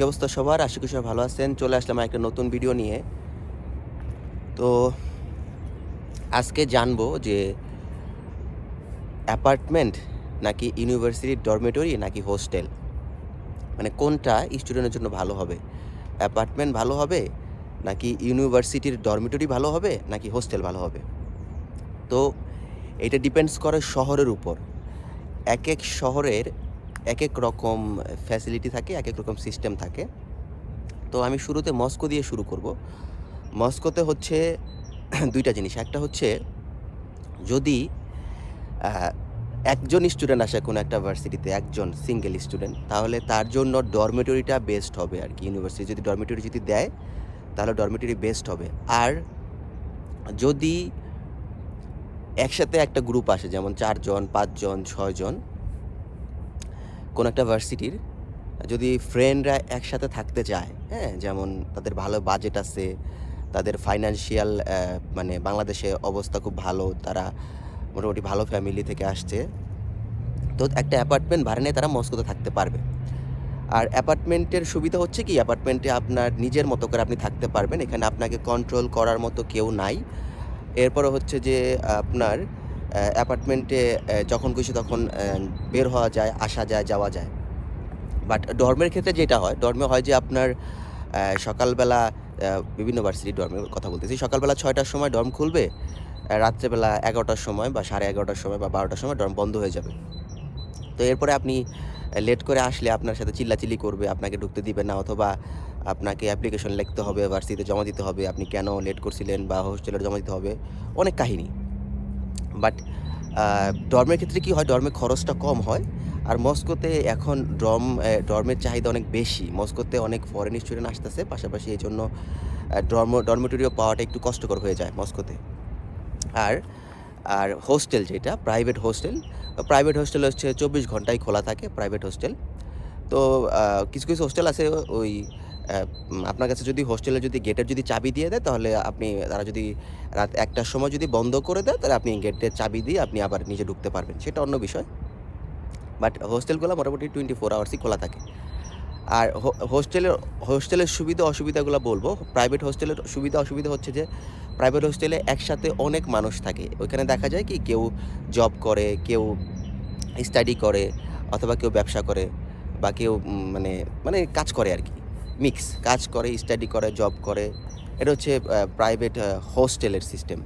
কী অবস্থা সবার? আশা করি সবাই ভালো আছেন। চলে আসলাম একটা নতুন ভিডিও নিয়ে। তো আজকে জানব যে অ্যাপার্টমেন্ট নাকি ইউনিভার্সিটির ডরমেটরি নাকি হোস্টেল মানে কোনটা স্টুডেন্টের জন্য ভালো হবে? অ্যাপার্টমেন্ট ভালো হবে নাকি ইউনিভার্সিটির ডরমেটরি ভালো হবে নাকি হোস্টেল ভালো হবে? তো এটা ডিপেন্ডস করে শহরের উপর। এক এক শহরের এক এক রকম ফ্যাসিলিটি থাকে এক এক রকম সিস্টেম থাকে। তো আমি শুরুতে মস্কো দিয়ে শুরু করব। মস্কোতে হচ্ছে দুইটা জিনিস। একটা হচ্ছে, যদি একজন স্টুডেন্ট আসে কোনো একটা ভার্সিটিতে একজন সিঙ্গেল স্টুডেন্ট তাহলে তার জন্য ডরমেটরিটা বেস্ট হবে আর কি ইউনিভার্সিটি যদি ডরমেটরি যদি দেয়, তাহলে ডরমেটরি বেস্ট হবে। আর যদি একসাথে একটা গ্রুপ আসে, যেমন চারজন, পাঁচজন, ছয়জন কোনো একটা ভার্সিটির, যদি ফ্রেন্ডরা একসাথে থাকতে চায় হ্যাঁ যেমন তাদের ভালো বাজেট আছে, তাদের ফাইন্যান্সিয়াল মানে বাংলাদেশে অবস্থা খুব ভালো, তারা মোটামুটি ভালো ফ্যামিলি থেকে আসছে, তো একটা অ্যাপার্টমেন্ট ভাড়া নিয়ে তারা মস্কোতে থাকতে পারবে। আর অ্যাপার্টমেন্টের সুবিধা হচ্ছে কি অ্যাপার্টমেন্টে আপনার নিজের মতো করে আপনি থাকতে পারবেন, এখানে আপনাকে কন্ট্রোল করার মতো কেউ নাই। এরপরে হচ্ছে যে আপনার অ্যাপার্টমেন্টে যখন খুশি তখন বের হওয়া যায়, আসা যায়, যাওয়া যায়। বাট ডর্মের ক্ষেত্রে যেটা হয় ডর্মে হয় যে আপনার সকালবেলা বিভিন্ন ভার্সিটি ডর্মের কথা বলতেছি। সকালবেলা ছয়টার সময় ডর্ম খুলবে রাত্রেবেলা এগারোটার সময় বা সাড়ে এগারোটার সময় বা বারোটার সময় ডর্ম বন্ধ হয়ে যাবে। তো এরপরে আপনি লেট করে আসলে আপনার সাথে চিল্লাচিল্লি করবে, আপনাকে ঢুকতে দিবে না অথবা আপনাকে অ্যাপ্লিকেশন লিখতে হবে ভার্সিটিতে জমা দিতে হবে, আপনি কেন লেট করছিলেন বা হোস্টেলে জমা দিতে হবে, অনেক কাহিনী। বাট ডর্মের ক্ষেত্রে কি হয় ডর্মে খরচটা কম হয়। আর মস্কোতে এখন ডর্ম ডর্মের চাহিদা অনেক বেশি। মস্কোতে অনেক ফরেন স্টুডেন্ট আসতেছে, পাশাপাশি এই জন্য ডর্ম ডরমেটরিও পাওয়াটা একটু কষ্টকর হয়ে যায় মস্কোতে। আর আর হোস্টেল যেটা প্রাইভেট হোস্টেল প্রাইভেট হোস্টেল হচ্ছে চব্বিশ ঘন্টাই খোলা থাকে প্রাইভেট হোস্টেল তো কিছু কিছু হোস্টেল আছে ওই আপনার কাছে যদি হোস্টেলে যদি গেটের যদি চাবি দিয়ে দেয়, তাহলে আপনি, তারা যদি রাত একটার সময় যদি বন্ধ করে দেয়, তাহলে আপনি গেটের চাবি দিয়ে আপনি আবার নিজে ঢুকতে পারবেন। সেটা অন্য বিষয়। বাট হোস্টেলগুলো মোটামুটি টোয়েন্টি ফোর আওয়ার্সই খোলা থাকে। আর হোস্টেলের হোস্টেলের সুবিধা অসুবিধাগুলো বলব। প্রাইভেট হোস্টেলের সুবিধা অসুবিধা হচ্ছে যে প্রাইভেট হোস্টেলে একসাথে অনেক মানুষ থাকে। ওইখানে দেখা যায় কি, কেউ জব করে, কেউ স্টাডি করে, অথবা কেউ ব্যবসা করে, বা কেউ মানে মানে কাজ করে আর কি। মিক্স কাজ করে স্টাডি করে জব করে। এটা হচ্ছে প্রাইভেট হোস্টেলের সিস্টেম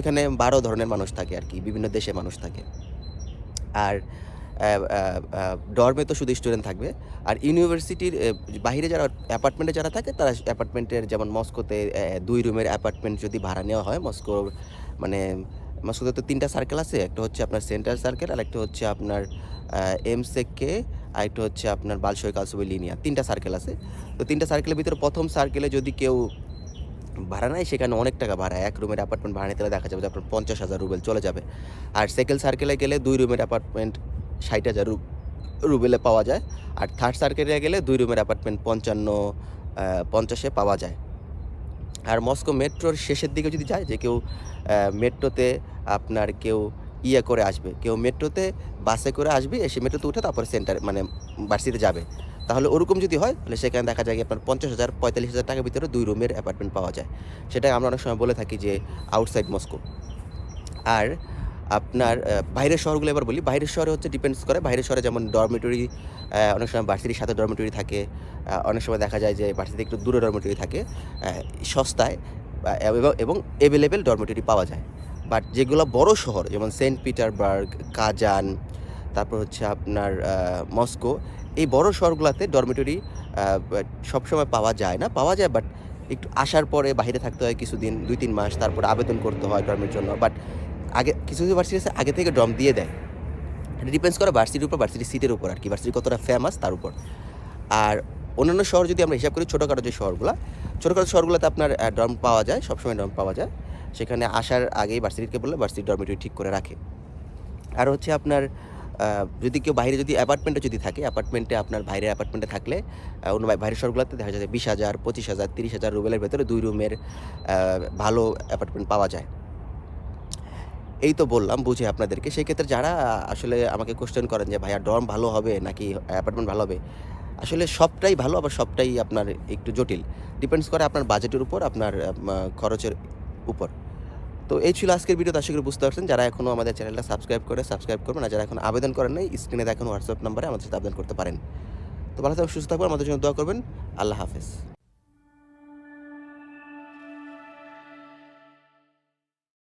এখানে বারো ধরনের মানুষ থাকে আর কি, বিভিন্ন দেশে মানুষ থাকে। আর ডর্মে তো শুধু স্টুডেন্ট থাকবে। আর ইউনিভার্সিটির বাইরে যারা অ্যাপার্টমেন্টে যারা থাকে, তারা অ্যাপার্টমেন্টের যেমন মস্কোতে দুই রুমের অ্যাপার্টমেন্ট যদি ভাড়া নেওয়া হয়, মস্কোর মানে মস্কোতে তো তিনটা সার্কেল আছে। একটা হচ্ছে আপনার সেন্ট্রাল সার্কেল আর একটা হচ্ছে আপনার এমসেককে আর একটা হচ্ছে আপনার বালশয় কালসুবি লিনিয়া তিনটা সার্কেল আছে। তো তিনটা সার্কেলের ভিতরে প্রথম সার্কেলে যদি কেউ ভাড়া নেয়, সেখানে অনেক টাকা ভাড়া। এক রুমের অ্যাপার্টমেন্ট ভাড়া নিতে দেখা যাবে যে আপনার পঞ্চাশ হাজার রুবেল চলে যাবে। আর সেকেন্ড সার্কেলে গেলে দুই রুমের অ্যাপার্টমেন্ট ষাট হাজার রুবেলে পাওয়া যায়। আর থার্ড সার্কেলে গেলে দুই রুমের অ্যাপার্টমেন্ট পঞ্চান্ন পঞ্চাশে পাওয়া যায়। আর মস্কো মেট্রোর শেষের দিকে যদি যায়, যে কেউ মেট্রোতে আপনার কেউ ইয়ে করে আসবে। কেউ মেট্রোতে বাসে করে আসবে, এসে মেট্রোতে উঠে তারপরে সেন্টার মানে বার্সিতে যাবে। তাহলে ওরকম যদি হয়, তাহলে সেখানে দেখা যায় আপনার পঞ্চাশ হাজার, পঁয়তাল্লিশ হাজার টাকার ভিতরে দুই রুমের অ্যাপার্টমেন্ট পাওয়া যায়। সেটাই আমরা অনেক সময় বলে থাকি যে আউটসাইড মস্কো আর আপনার বাইরের শহরগুলো এবার বলি। বাইরের শহরে হচ্ছে ডিপেন্ডস করে। বাইরের শহরে যেমন ডরমেটরি অনেক সময় ভার্সিটির সাথে ডরমেটরি থাকে। অনেক সময় দেখা যায় যে ভার্সিটি একটু দূরে ডরমেটরি থাকে। সস্তায় এবং- অ্যাভেলেবেল ডরমেটরি পাওয়া যায়। বাট যেগুলো বড় শহর, যেমন সেন্ট পিটারবার্গ কাজান তারপর হচ্ছে আপনার মস্কো এই বড় শহরগুলোতে ডরমেটরি সবসময় পাওয়া যায় না। পাওয়া যায় বাট একটু আসার পরে বাইরে থাকতে হয় কিছুদিন দুই তিন মাস, তারপর আবেদন করতে হয় ডর্মের জন্য। বাট আগে, কিছু কিছু ভার্সিটি আছে, আগে থেকে ড্রম দিয়ে দেয়। এটা ডিপেন্ডস করে ভার্সিটির উপর ভার্সিটি সিটের উপর আর কি। ভার্সিটি কতটা ফেমাস তার উপর। আর অন্যান্য শহর যদি আমরা হিসাব করি, ছোটোখাটো যে শহরগুলো, ছোটোখাটো শহরগুলোতে আপনার ডর্ম পাওয়া যায়, সবসময় ডর্ম পাওয়া যায়। সেখানে আসার আগেই ভার্সিটিকে বললে ভার্সিটি ডরমেটরি ঠিক করে রাখে। আর হচ্ছে আপনার যদি কেউ বাইরে যদি অ্যাপার্টমেন্টে যদি থাকে অ্যাপার্টমেন্টে আপনার বাইরের অ্যাপার্টমেন্টে থাকলে অন্য বাইরের শহরগুলোতে দেখা যায় বিশ হাজার, পঁচিশ হাজার, তিরিশ হাজার রুবেলের ভেতরে দুই রুমের ভালো অ্যাপার্টমেন্ট পাওয়া যায়। এই তো বললাম, বুঝে আপনাদেরকে। সেই ক্ষেত্রে যারা আসলে আমাকে কোশ্চেন করেন যে, ভাইয়া ডর্ম ভালো হবে নাকি অ্যাপার্টমেন্ট ভালো হবে? আসলে সবটাই ভালো, আবার সবটাই আপনার একটু জটিল। ডিপেন্ডস করে আপনার বাজেটের উপর, আপনার খরচের উপর। তো এই ছিল আজকের ভিডিওতে আশা করি বুঝতে পারছেন, যারা এখনও আমাদের চ্যানেলটা সাবস্ক্রাইব করে সাবস্ক্রাইব করবেন আর যারা এখন আবেদন করেন নাই স্ক্রিনে দেখেন হোয়াটসঅ্যাপ নাম্বারে আমাদের সাথে আবেদন করতে পারেন। তো ভালো থাকবেন সুস্থ থাকবেন আমাদের জন্য দোয়া করবেন। আল্লাহ হাফেজ।